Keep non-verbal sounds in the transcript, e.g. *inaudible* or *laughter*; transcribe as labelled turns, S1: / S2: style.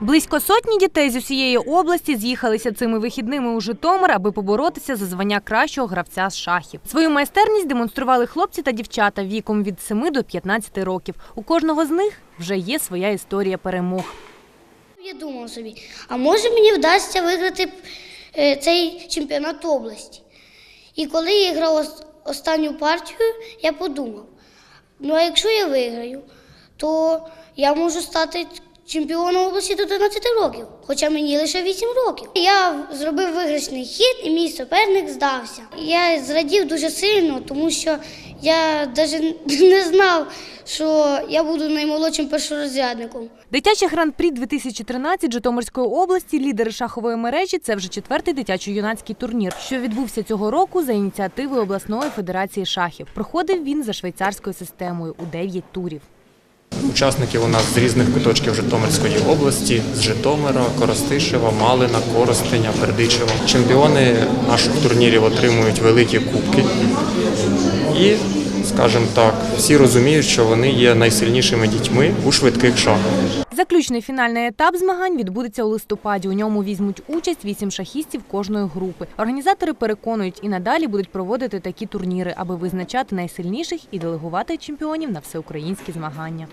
S1: Близько сотні дітей з усієї області з'їхалися цими вихідними у Житомир, аби поборотися за звання кращого гравця з шахів. Свою майстерність демонстрували хлопці та дівчата віком від 7 до 15 років. У кожного з них вже є своя історія перемог.
S2: Я думав собі, а може мені вдасться виграти е, цей чемпіонат області. І коли я грав останню партію, я подумав: ну а якщо я виграю, то я можу стати чемпіоном області до 13 років, хоча мені лише 8 роких. Я зробив виграшний хід, і мій суперник здався. Я зрадів дуже сильно, тому що я навіть *laughs* не знав, що я буду наймолодшим першорозрядником.
S1: Дитячий гран-прі 2013 Житомирської області, лідери шахової мережі. Це вже четвертий дитячо-юнацький турнір, що відбувся цього року за ініціативи обласної федерації шахів. Проходив він за швейцарською системою у 9 турів.
S3: Учасників у нас з різних куточків Житомирської області, з Житомира, Коростишева, Малина, Коростеня, Бердичева. Чемпіони наших турнірів отримують великі кубки. І, скажімо так, всі розуміють, що вони є найсильнішими дітьми у швидких шахах.
S1: Заключний фінальний етап змагань відбудеться у листопаді. У ньому візьмуть участь вісім шахістів кожної групи. Організатори переконують і надалі будуть проводити такі турніри, аби визначати найсильніших і делегувати чемпіонів на всеукраїнські змагання.